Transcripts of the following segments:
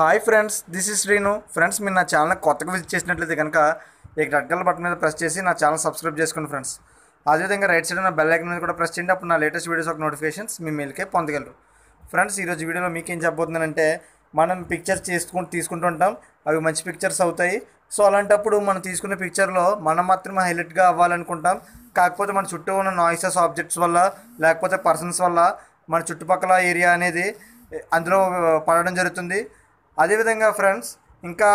Hi friends this is Srinu friends మీరు నా channel కొత్తగా విజిట్ చేసినట్లయితే కనుక ఈ రెడ్ కలర్ బటన్ మీద ప్రెస్ చేసి నా ఛానల్ సబ్స్క్రైబ్ చేసుకోండి ఫ్రెండ్స్. అదేవిధంగా రైట్ సైడ్ ఉన్న బెల్ ఐకన్ మీద కూడా ప్రెస్ చేయండి అప్పుడు నా లేటెస్ట్ వీడియోస్ ఒక నోటిఫికేషన్స్ మీ మెయిల్కే పొందగలరు. ఫ్రెండ్స్ ఈరోజు వీడియోలో మీకు ఏం చెప్పబోతున్నానంటే మనం పిక్చర్స్ చేసుకుంటూ తీసుకుంటుంటాం అవి మంచి పిక్చర్స్ అవుతాయి. సో అలాంటప్పుడు మనం తీసుకున్న పిక్చర్లో మనం మాత్రమే హైలైట్గా అవ్వాలనుకుంటాం. కాకపోతే మన చుట్టూ ఉన్న నాయిసెస్ ఆబ్జెక్ట్స్ వల్ల లేకపోతే పర్సన్స్ వల్ల మన చుట్టుపక్కల ఏరియా అనేది అందులో పడడం జరుగుతుంది. అదేవిధంగా ఫ్రెండ్స్ ఇంకా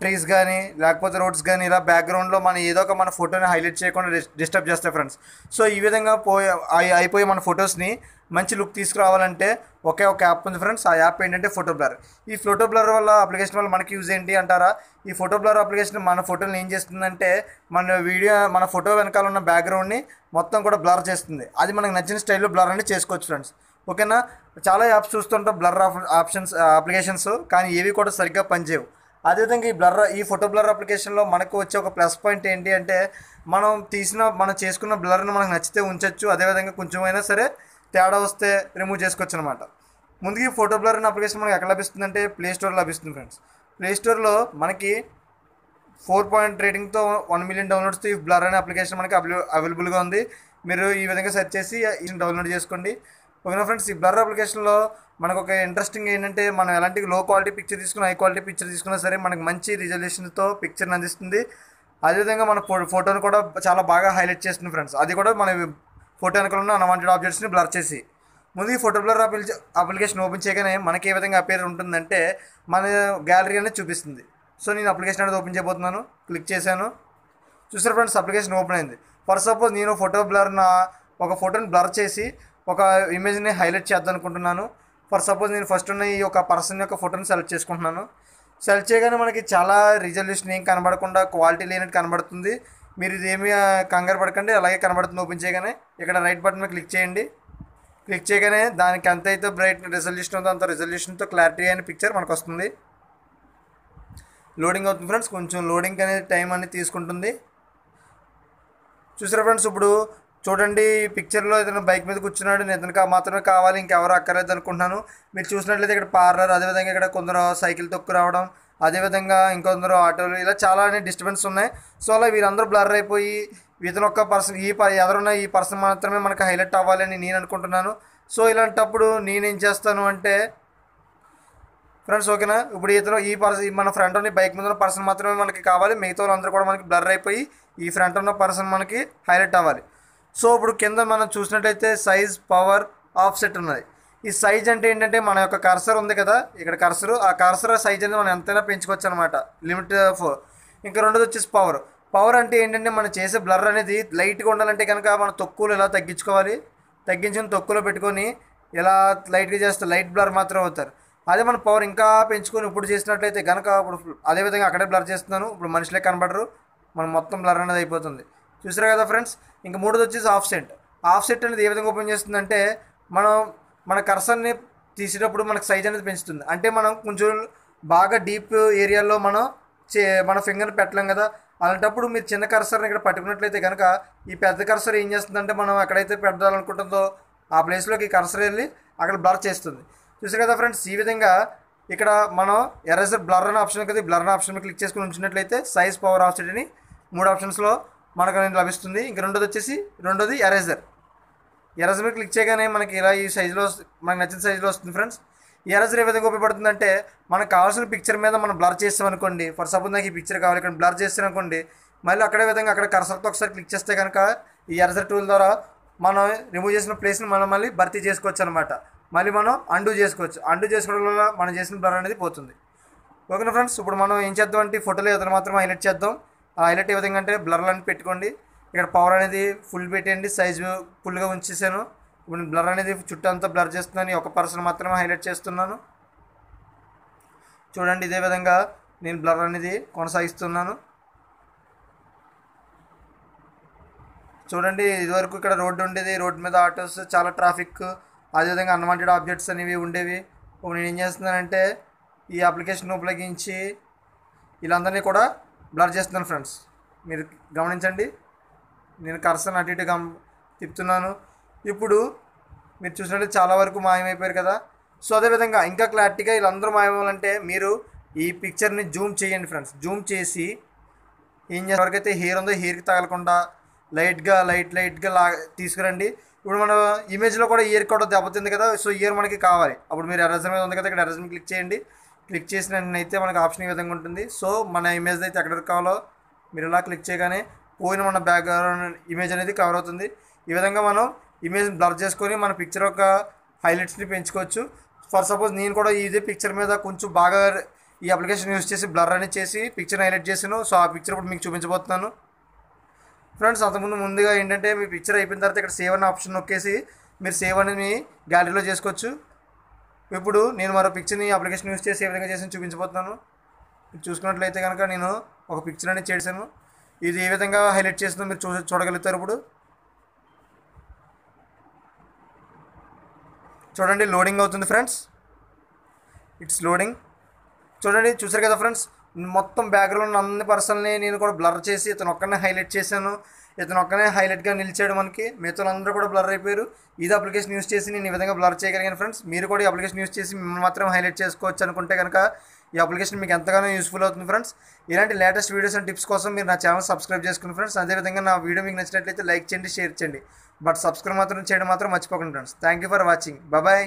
ట్రీస్ కానీ లేకపోతే రోడ్స్ కానీ ఇలా బ్యాక్గ్రౌండ్లో మన ఏదో ఒక మన ఫోటోని హైలైట్ చేయకుండా డిస్టర్బ్ చేస్తాయి ఫ్రెండ్స్ సో ఈ విధంగా పోయే అయిపోయి మన ఫొటోస్ని మంచి లుక్ తీసుకురావాలంటే ఒకే ఒక యాప్ ఉంది ఫ్రెండ్స్ ఆ యాప్ ఏంటంటే ఫోటో బ్లర్ ఈ ఫోటో బ్లర్ వల్ల అప్లికేషన్ వల్ల మనకి యూజ్ ఏంటి అంటారా? ఈ ఫోటో బ్లర్ అప్లికేషన్ మన ఫోటోని ఏం చేస్తుందంటే మన వీడియో మన ఫోటో వెనకాల ఉన్న బ్యాక్గ్రౌండ్ని మొత్తం కూడా బ్లర్ చేస్తుంది. అది మనకు నచ్చిన స్టైల్లో బ్లర్ అనేది చేసుకోవచ్చు ఫ్రెండ్స్ ఓకేనా? చాలా యాప్స్ చూస్తుంటాం బ్లర్ ఆప్షన్స్ అప్లికేషన్స్ కానీ ఏవి కూడా సరిగ్గా పనిచేయవు. అదేవిధంగా ఈ బ్లర్ ఈ ఫోటో బ్లర్ అప్లికేషన్లో మనకు వచ్చే ఒక ప్లస్ పాయింట్ ఏంటి అంటే మనం తీసిన మనం చేసుకున్న బ్లర్ని మనకు నచ్చితే ఉంచవచ్చు అదేవిధంగా కొంచెం అయినా సరే తేడా వస్తే రిమూవ్ చేసుకోవచ్చు అనమాట ముందుకి ఫోటో బ్లర్ అనే అప్లికేషన్ మనకి ఎక్కడ లభిస్తుందంటే ప్లే స్టోర్ లభిస్తుంది ఫ్రెండ్స్ ప్లే స్టోర్లో మనకి ఫోర్ పాయింట్ రేటింగ్తో వన్ మిలియన్ డౌన్లోడ్స్తో ఈ బ్లర్ అనే అప్లికేషన్ మనకి అవైల అవైలబుల్గా ఉంది. మీరు ఈ విధంగా సెర్చ్ చేసి డౌన్లోడ్ చేసుకోండి. ఓకేనా ఫ్రెండ్స్? ఈ బ్లర్ అప్లికేషన్లో మనకు ఒక ఇంట్రెస్టింగ్ ఏంటంటే మనం ఎలాంటి లో క్వాలిటీ పిక్చర్ తీసుకున్నా హై క్వాలిటీ పిక్చర్ తీసుకున్నా సరే మనకి మంచి రిజల్యూషన్తో పిక్చర్ని అందిస్తుంది. అదేవిధంగా మన ఫో ఫోటోని కూడా చాలా బాగా హైలైట్ చేస్తుంది ఫ్రెండ్స్. అది కూడా మన ఫోటో వెనకాల ఉన్న అన్వాంటెడ్ ఆబ్జెక్ట్స్ని బ్లర్ చేసి. ముందు ఈ ఫోటో బ్లర్ అప్లికేషన్ ఓపెన్ చేయగానే మనకి ఏ విధంగా అపేర్ ఉంటుందంటే మన గ్యాలరీ అనేది చూపిస్తుంది. సో నేను అప్లికేషన్ అనేది ఓపెన్ చేయబోతున్నాను. క్లిక్ చేశాను. చూసారు ఫ్రెండ్స్ అప్లికేషన్ ఓపెన్ అయింది. ఫర్ సపోజ్ నేను ఫోటో బ్లర్ నా ఒక ఫోటోని బ్లర్ చేసి ఒక ఇమేజ్ని హైలైట్ చేద్దాం అనుకుంటున్నాను ఫర్ సపోజ్ నేను ఫస్ట్ ఉన్న ఈ ఒక పర్సన్ యొక్క ఫోటోని సెలెక్ట్ చేసుకుంటున్నాను. సెలెక్ట్ చేయగానే మనకి చాలా రిజల్యూషన్ ఏం కనబడకుండా క్వాలిటీ లేనట్టు కనబడుతుంది. మీరు ఇదేమీ కంగారు పడకండి అలాగే కనబడుతుంది ఓపెన్ చేయగానే. ఇక్కడ రైట్ బటన్ మీద క్లిక్ చేయండి. క్లిక్ చేయగానే దానికి ఎంత అయితే బ్రైట్ రిజల్యూషన్ ఉందో అంత రిజల్యూషన్తో క్లారిటీ అయిన పిక్చర్ మనకు వస్తుంది లోడింగ్ అవుతుంది ఫ్రెండ్స్ కొంచెం లోడింగ్ అనేది టైం అనేది తీసుకుంటుంది. చూసారా ఫ్రెండ్స్ ఇప్పుడు చూడండి పిక్చర్లో ఇతను బైక్ మీద కూర్చున్నాడు నేను ఇతనికి మాత్రమే కావాలి ఇంకెవరు అక్కర్లేదు అనుకుంటున్నాను. మీరు చూసినట్లయితే ఇక్కడ పార్లర్ అదేవిధంగా ఇక్కడ కొందరు సైకిల్ తొక్కు రావడం అదేవిధంగా ఇంకొందరు ఆటోలు ఇలా చాలా డిస్టర్బెన్స్ ఉన్నాయి. సో అలా వీరందరూ బ్లర్ అయిపోయి ఇతను ఒక్క పర్సన్ ఈ ప ఈ పర్సన్ మాత్రమే మనకు హైలైట్ అవ్వాలని నేను అనుకుంటున్నాను. సో ఇలాంటప్పుడు నేనేం చేస్తాను అంటే ఫ్రెండ్స్ ఓకేనా ఇప్పుడు ఇతను ఈ పర్సన్ మన ఫ్రంట్ ఉన్న బైక్ మీద ఉన్న పర్సన్ మాత్రమే మనకి కావాలి మిగతా వాళ్ళందరూ కూడా మనకి బ్లర్ అయిపోయి ఈ ఫ్రంట్ ఉన్న పర్సన్ మనకి హైలైట్ అవ్వాలి. సో ఇప్పుడు కింద మనం చూసినట్టయితే సైజ్ పవర్ ఆఫ్ సెట్ ఉన్నది. ఈ సైజ్ అంటే ఏంటంటే మన యొక్క కర్సర్ ఉంది కదా ఇక్కడ కర్సరు ఆ కర్సర్ సైజ్ అనేది మనం ఎంతైనా పెంచుకోవచ్చు అనమాట లిమిట్ ఆఫ్ ఇంకా రెండోది వచ్చేసి పవర్ పవర్ అంటే ఏంటంటే మనం చేసే బ్లర్ అనేది లైట్గా ఉండాలంటే కనుక మన తొక్కులు ఎలా తగ్గించుకోవాలి? తగ్గించుకుని తొక్కులో పెట్టుకొని ఇలా లైట్గా చేస్తే లైట్ బ్లర్ మాత్రం అవుతారు. అదే మన పవర్ ఇంకా పెంచుకొని ఇప్పుడు చేసినట్లయితే కనుక ఇప్పుడు అదేవిధంగా అక్కడే బ్లర్ చేస్తున్నాను. ఇప్పుడు మనుషులే కనబడరు. మనం మొత్తం బ్లర్ అనేది అయిపోతుంది. చూసారు కదా ఫ్రెండ్స్? ఇంకా మూడోది వచ్చేసి ఆఫ్ సెట్ ఆఫ్ సెట్ అనేది ఏ విధంగా ఓపెన్ చేస్తుందంటే మనం మన కర్సర్ని తీసేటప్పుడు మనకు సైజ్ అనేది పెంచుతుంది. అంటే మనం కొంచెం బాగా డీప్ ఏరియాలో మనం చే మన ఫింగర్ పెట్టలేం కదా. అలాంటప్పుడు మీరు చిన్న కర్సర్ని ఇక్కడ పట్టుకున్నట్లయితే కనుక ఈ పెద్ద కర్సర్ ఏం చేస్తుందంటే మనం ఎక్కడైతే పెట్టాలనుకుంటుందో ఆ ప్లేస్లోకి కర్సర్ వెళ్ళి అక్కడ బ్లర్ చేస్తుంది. చూసారు కదా ఫ్రెండ్స్? ఈ విధంగా ఇక్కడ మనం ఎరేజర్ బ్లర్ అనే ఆప్షన్ కదా బ్లర్ అనే ఆప్షన్ క్లిక్ చేసుకుని ఉంచినట్లయితే సైజ్ పవర్ ఆఫ్సెట్ అని మూడు ఆప్షన్స్లో మనకు అనేది లభిస్తుంది. ఇంక రెండోది వచ్చేసి రెండోది ఎరేజర్ ఎరేజర్ మీద క్లిక్ చేయగానే మనకి ఇలా ఈ సైజులో మనకు నచ్చిన సైజులో వస్తుంది ఫ్రెండ్స్ ఈ ఎరేజర్ ఏ విధంగా ఉపయోగపడుతుందంటే మనకు కావాల్సిన పిక్చర్ మీద మనం బ్లర్ చేస్తాం అనుకోండి ఫర్ సపోజ్ నాకు ఈ పిక్చర్ కావాలి ఇక్కడ బ్లర్ చేస్తాను అనుకోండి మళ్ళీ అక్కడే విధంగా అక్కడ కర్సర్తో ఒకసారి క్లిక్ చేస్తే కనుక ఈ ఎరేజర్ టూల్ ద్వారా మనం రిమూవ్ చేసిన ప్లేస్ని మనం మళ్ళీ భర్తీ చేసుకోవచ్చు అనమాట మళ్ళీ మనం అండూ చేసుకోవచ్చు. అండూ చేసుకోవడం వల్ల మనం చేసిన బ్లర్ అనేది పోతుంది. ఓకేనా ఫ్రెండ్స్ ఇప్పుడు మనం ఏం చేద్దాం అంటే ఈ ఫోటోలో ఇతను మాత్రం హైలైట్ చేద్దాం. హైలైట్ ఏ విధంగా అంటే బ్లర్ అని పెట్టుకోండి. ఇక్కడ పవర్ అనేది ఫుల్ పెట్టేయండి. సైజు ఫుల్గా ఉంచేసాను. ఇప్పుడు బ్లర్ అనేది చుట్టూ అంతా బ్లర్ చేస్తున్నాను. ఒక పర్సన్ మాత్రమే హైలైట్ చేస్తున్నాను. చూడండి ఇదే విధంగా నేను బ్లర్ అనేది కొనసాగిస్తున్నాను. చూడండి ఇదివరకు ఇక్కడ రోడ్డు ఉండేది. రోడ్డు మీద ఆటోస్ చాలా ట్రాఫిక్ అదేవిధంగా అన్వాంటెడ్ ఆబ్జెక్ట్స్ అనేవి ఉండేవి. ఇప్పుడు నేను ఏం చేస్తున్నానంటే ఈ అప్లికేషన్ ఉపయోగించి వీళ్ళందరినీ కూడా బ్లర్ చేస్తున్నాను ఫ్రెండ్స్. మీరు గమనించండి. నేను కర్సన్ అటు ఇటు గమ తిప్పుతున్నాను. ఇప్పుడు మీరు చూసినట్టు చాలా వరకు మాయమైపోయారు కదా. సో అదేవిధంగా ఇంకా క్లారిటీగా వీళ్ళందరూ మాయమవ్వాలంటే మీరు ఈ పిక్చర్ని జూమ్ చేయండి ఫ్రెండ్స్. జూమ్ చేసి ఏం చేస్తారు? ఎవరికైతే హెయిర్ ఉందో హెయిర్కి తగలకుండా లైట్గా లైట్ లైట్గా లా తీసుకురండి. ఇప్పుడు మన ఇమేజ్లో కూడా ఇయర్ కూడా దెబ్బతింది కదా. సో ఇయర్ మనకి కావాలి. అప్పుడు మీరు ఎరజన్ మీద ఉంది కదా ఇక్కడ ఎరజన్ క్లిక్ చేయండి. క్లిక్ చేసిన అయితే మనకి ఆప్షన్ ఈ విధంగా ఉంటుంది. సో మన ఇమేజ్ అయితే ఎక్కడ కావాలో మీరు ఇలా క్లిక్ చేయగానే పోయిన మన బ్యాక్గ్రౌండ్ ఇమేజ్ అనేది కవర్ అవుతుంది. ఈ విధంగా మనం ఇమేజ్ బ్లర్ చేసుకొని మన పిక్చర్ యొక్క హైలైట్స్ని పెంచుకోవచ్చు. ఫర్ సపోజ్ నేను కూడా ఇదే పిక్చర్ మీద కొంచెం బాగా ఈ అప్లికేషన్ యూస్ చేసి బ్లర్ అనేది చేసి పిక్చర్ హైలైట్ చేసాను సో ఆ పిక్చర్ ఇప్పుడు మీకు చూపించబోతున్నాను. ఫ్రెండ్స్ అంతకుముందు ముందుగా ఏంటంటే మీ పిక్చర్ అయిపోయిన తర్వాత ఇక్కడ సేవ్ అనే ఆప్షన్ నొక్కేసి మీరు సేవ్ అనేది మీ గ్యాలరీలో చేసుకోవచ్చు. ఇప్పుడు నేను మరో పిక్చర్ని అప్లికేషన్ యూస్ చేసి ఏ విధంగా చేసి చూపించబోతున్నాను. చూసుకున్నట్లయితే కనుక నేను ఒక పిక్చర్ అనేది చేశాను. ఇది ఏ విధంగా హైలైట్ చేసిందో మీరు చూ చూడగలుగుతారు ఇప్పుడు. చూడండి లోడింగ్ అవుతుంది ఫ్రెండ్స్ ఇట్స్ లోడింగ్ చూడండి చూసారు కదా ఫ్రెండ్స్ మొత్తం బ్యాక్గ్రౌండ్ అన్ని పర్సన్ని నేను కూడా బ్లర్ చేసి ఇతను ఒక్కనే హైలైట్ చేశాను. ఇతను ఒక్కనే హైలైట్గా నిలిచాడు మనకి. మిగతా అందరూ కూడా బ్లర్ అయిపోయారు. ఇది అప్లికేషన్ యూస్ చేసి నేను ఈ విధంగా బ్లర్ చేయగలిగాను ఫ్రెండ్స్ మీరు కూడా ఈ అప్లికేషన్ యూస్ చేసి మిమ్మల్ని మాత్రం హైలైట్ చేసుకోవచ్చు అనుకుంటే కనుక ఈ అప్లికేషన్ మీకు ఎంతగానో యూస్ఫుల్ అవుతుంది ఫ్రెండ్స్ ఇలాంటి లేటెస్ట్ వీడియోస్ అండ్ టిప్స్ కోసం మీరు నా ఛానల్ సబ్స్క్రైబ్ చేసుకుని ఫ్రెండ్స్ అదేవిధంగా నా వీడియో మీకు నచ్చినట్లయితే లైక్ చేయండి షేర్ చేయండి. బట్ సబ్స్క్రైబ్ మాత్రం చేయడం మాత్రం మర్చిపోకండి friends thank you for watching bye